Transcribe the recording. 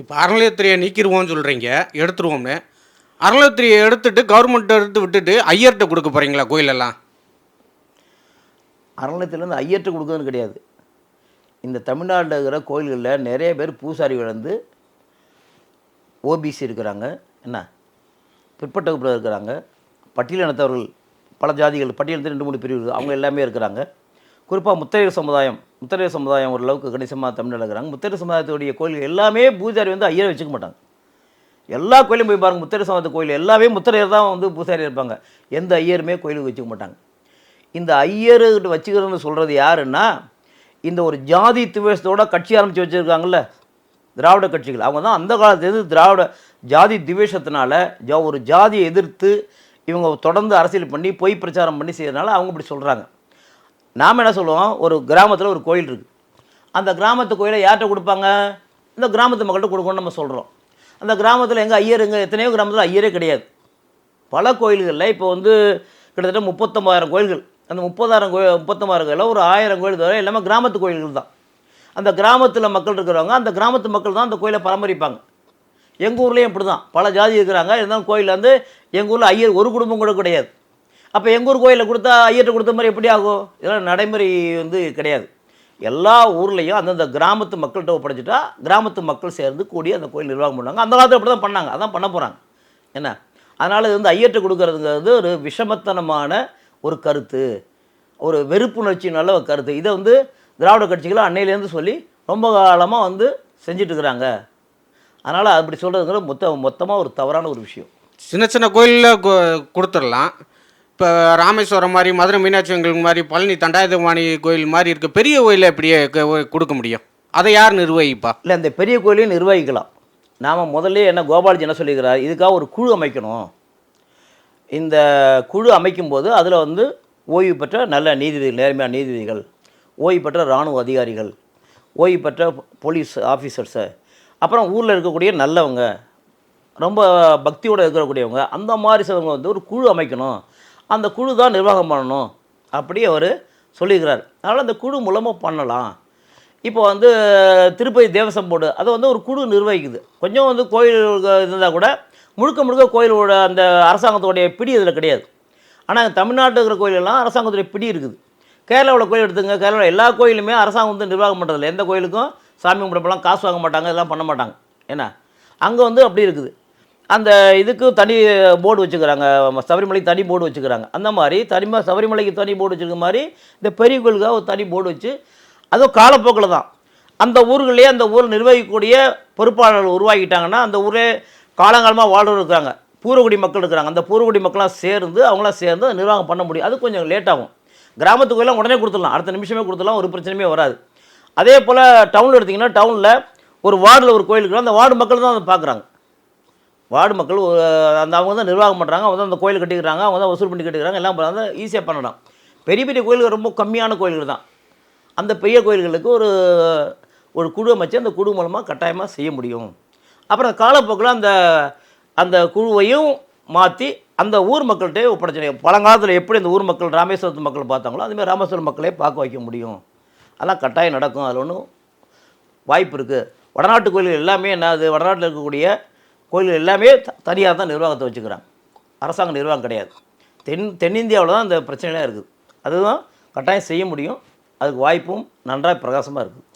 இப்போ அறநிலையத்துறையை நீக்கிடுவோம்னு சொல்கிறீங்க எடுத்துருவோம்னு. அறநிலையத்துறையை எடுத்துட்டு கவர்மெண்ட் எடுத்து விட்டுட்டு ஐயர்கிட்ட கொடுக்க போகிறீங்களா கோயிலெல்லாம்? அறநிலையத்துலேருந்து ஐயர்கிட்ட கொடுக்குறதுன்னு கிடையாது. இந்த தமிழ்நாட்டில் இருக்கிற கோயில்களில் நிறைய பேர் பூசாரிகள் வந்து ஓபிசி இருக்கிறாங்க. என்ன? பிற்பட்ட வகுப்பில் இருக்கிறாங்க. பட்டியலினத்தவர்கள் பல ஜாதிகள் பட்டியலத்தில் ரெண்டு மூணு பிரிவு அவங்க எல்லாமே இருக்கிறாங்க. குறிப்பாக முத்தையர் சமுதாயம் முத்தையர் சமுதாயம் ஓரளவுக்கு கணிசமாக தமிழ் இருக்கிறாங்க. முத்தையர் சமுதாயத்துடைய கோயில்கள் எல்லாமே பூஜாரி வந்து ஐயரை வச்சுக்க மாட்டாங்க. எல்லா கோயிலும் போய் பாருங்கள் முத்திரை சமத்து கோயில் எல்லாமே முத்திரையர் தான் வந்து பூசாரி இருப்பாங்க. எந்த ஐயருமே கோயிலுக்கு வச்சுக்க மாட்டாங்க. இந்த ஐயர்கிட்ட வச்சுக்கிறதுன்னு சொல்கிறது யாருன்னா இந்த ஒரு ஜாதி துவேஷத்தோட கட்சி ஆரம்பித்து வச்சுருக்காங்கல்ல திராவிட கட்சிகள். அவங்க தான் அந்த காலத்துலேருந்து திராவிட ஜாதி துவேஷத்தினால ஜா ஒரு ஜாதியை எதிர்த்து இவங்க தொடர்ந்து அரசியல் பண்ணி பொய் பிரச்சாரம் பண்ணி செய்கிறதுனால அவங்க இப்படி சொல்கிறாங்க நாம் என்ன சொல்லுவோம்? ஒரு கிராமத்தில் ஒரு கோயில் இருக்குது அந்த கிராமத்து கோயிலை யார்கிட்ட கொடுப்பாங்க? இந்த கிராமத்து மக்கள்கிட்ட கொடுக்கணும்னு நம்ம சொல்கிறோம் அந்த கிராமத்தில் எங்கே ஐயர் எங்கே எத்தனையோ கிராமத்தில் ஐயரே கிடையாது. பல கோயில்களில் இப்போ வந்து கிட்டத்தட்ட முப்பத்தொம்பதாயிரம் கோயில்கள். அந்த முப்பதாயிரம் கோயில் முப்பத்தொம்பதாயிரம் கோயிலில் ஒரு ஆயிரம் கோயில் தவிர எல்லாமே கிராமத்து கோயில்கள் தான். அந்த கிராமத்தில் மக்கள் இருக்கிறவங்க அந்த கிராமத்து மக்கள் தான் அந்த கோயிலை பராமரிப்பாங்க. எங்கள் ஊர்லேயும் இப்படி தான் பல ஜாதி இருக்கிறாங்க. இருந்தாலும் கோயிலில் வந்து எங்கள் ஊரில் ஐயர் ஒரு குடும்பம் கூட கிடையாது. அப்போ எங்கள் ஊர் கோயிலில் கொடுத்தா ஐயர்கிட்ட கொடுத்த மாதிரி எப்படி ஆகும்? இதெல்லாம் நடைமுறை வந்து கிடையாது. எல்லா ஊர்லேயும் அந்தந்த கிராமத்து மக்கள்கிட்ட ஒப்படைச்சிட்டா கிராமத்து மக்கள் சேர்ந்து கூடி அந்த கோயில் நிர்வாகம் பண்ணுவாங்க. அந்த காலத்தில் அப்படி தான் பண்ணாங்க. அதான் பண்ண போகிறாங்க என்ன? அதனால் இது வந்து ஐயர்கிட்ட கொடுக்கறதுங்கிறது ஒரு விஷமத்தனமான ஒரு கருத்து. ஒரு வெறுப்புணர்ச்சி நல்ல ஒரு கருத்து. இதை வந்து திராவிட கட்சிகள் அன்னையிலேருந்து சொல்லி ரொம்ப காலமாக வந்து செஞ்சிட்ருக்குறாங்க அதனால் அப்படி சொல்கிறதுங்கிறது மொத்த மொத்தமாக ஒரு தவறான ஒரு விஷயம். சின்ன சின்ன கோயிலில் கொடுத்துடலாம். இப்போ ராமேஸ்வரம் மாதிரி மதுரை மீனாட்சி எங்களுக்கு மாதிரி பழனி தண்டாயுதபாணி கோயில் மாதிரி இருக்க பெரிய கோயிலை எப்படியே கொடுக்க முடியும்? அதை யார் நிர்வகிப்பா? இல்லை இந்த பெரிய கோயிலையும் நிர்வகிக்கலாம். நாம் முதல்ல என்ன கோபாலஜி என்ன சொல்லிக்கிறார் இதுக்காக ஒரு குழு அமைக்கணும். இந்த குழு அமைக்கும்போது அதில் வந்து ஓய்வு பெற்ற நல்ல நீதிபதிகள் நேர்மையான நீதிபதிகள் ஓய்வு பெற்ற இராணுவ அதிகாரிகள் ஓய்வு பெற்ற போலீஸ் ஆஃபீஸர்ஸு அப்புறம் ஊரில் இருக்கக்கூடிய நல்லவங்க ரொம்ப பக்தியோடு இருக்கக்கூடியவங்க அந்த மாதிரி சிலவங்க வந்து ஒரு குழு அமைக்கணும். அந்த குழு தான் நிர்வாகம் பண்ணணும் அப்படி அவர் சொல்லியிருக்கிறார் அதனால் அந்த குழு மூலமாக பண்ணலாம். இப்போ வந்து திருப்பதி தேவசம் போர்டு அதை வந்து ஒரு குழு நிர்வகிக்குது. கொஞ்சம் வந்து கோயில் இருந்தால் கூட முழுக்க முழுக்க கோயிலோட அந்த அரசாங்கத்தோடைய பிடி இதில் கிடையாது. ஆனால் தமிழ்நாட்டில் இருக்கிற கோயிலெல்லாம் அரசாங்கத்துடைய பிடி இருக்குது. கேரளாவில் கோயில் எடுத்துங்க கேரளாவில் எல்லா கோயிலுமே அரசாங்கம் வந்து நிர்வாகம் பண்ணுறதில்ல எந்த கோயிலுக்கும் சாமி கும்பிடப்பெல்லாம் காசு வாங்க மாட்டாங்க இதெல்லாம் பண்ண மாட்டாங்க. ஏன்னா அங்கே வந்து அப்படி இருக்குது. அந்த இதுக்கு தனி போர்டு வச்சுக்கிறாங்க சபரிமலைக்கு தனி போர்டு வச்சுக்கிறாங்க. அந்த மாதிரி தனிமா சபரிமலைக்கு தனி போர்டு வச்சுருக்க மாதிரி இந்த பெரிய கோயிலுக்காக ஒரு தனி போர்டு வச்சு அதுவும் காலப்போக்கில் தான். அந்த ஊர்களே அந்த ஊர் நிர்வகிக்கக்கூடிய பொறுப்பாளர்கள் உருவாக்கிட்டாங்கன்னா அந்த ஊரே காலங்காலமாக வாழ்றவங்க இருக்கிறாங்க பூர்வகுடி மக்கள் இருக்கிறாங்க. அந்த பூர்வகுடி மக்களாம் சேர்ந்து அவங்களாம் சேர்ந்து நிர்வாகம் பண்ண முடியும். அது கொஞ்சம் லேட் ஆகும். கிராமத்து கோயிலாம் உடனே கொடுத்துடலாம். அடுத்த நிமிஷமே கொடுத்துடலாம். ஒரு பிரச்சனையுமே வராது. அதே போல் டவுனில் எடுத்திங்கன்னா டவுனில் ஒரு வார்டில் ஒரு கோயில் அந்த வார்டு மக்கள் தான் அதை பார்க்குறாங்க. வார்டு மக்கள் அந்த அவங்க தான் நிர்வாகம் பண்ணுறாங்க அவங்க தான் அந்த கோயில் கட்டிக்கிறாங்க அவங்க தான் வசூல் பண்ணி கட்டிக்கிறாங்க எல்லாம் வந்து ஈஸியாக பண்ணலாம். பெரிய பெரிய கோயில்கள் ரொம்ப கம்மியான கோயில்கள் தான். அந்த பெரிய கோயில்களுக்கு ஒரு ஒரு குழு அமைச்சு அந்த குழு மூலமாக கட்டாயமாக செய்ய முடியும். அப்புறம் காலப்போக்கில் அந்த அந்த குழுவையும் மாற்றி அந்த ஊர் மக்கள்கிட்டே பிரச்சனை. பழங்காலத்தில் எப்படி அந்த ஊர் மக்கள் ராமேஸ்வரத்து மக்கள் பார்த்தாங்களோ அதுமாதிரி ராமேஸ்வரம் மக்களே பார்க்க வைக்க முடியும். அதெல்லாம் கட்டாயம் நடக்கும். அதில் ஒன்றும் வாய்ப்பு இருக்குது வடநாட்டு கோயில்கள் எல்லாமே என்னது வடநாட்டில் இருக்கக்கூடிய கோயில்கள் எல்லாமே தனியாக தான் நிர்வாகத்தை வச்சுக்கிறாங்க. அரசாங்க நிர்வாகம் கிடையாது. தென் தென்னிந்தியாவில் தான் இந்த பிரச்சனைலாம் இருக்குது. அதுதான் கட்டாயம் செய்ய முடியும். அதுக்கு வாய்ப்பும் நன்றாக பிரகாசமாக இருக்குது.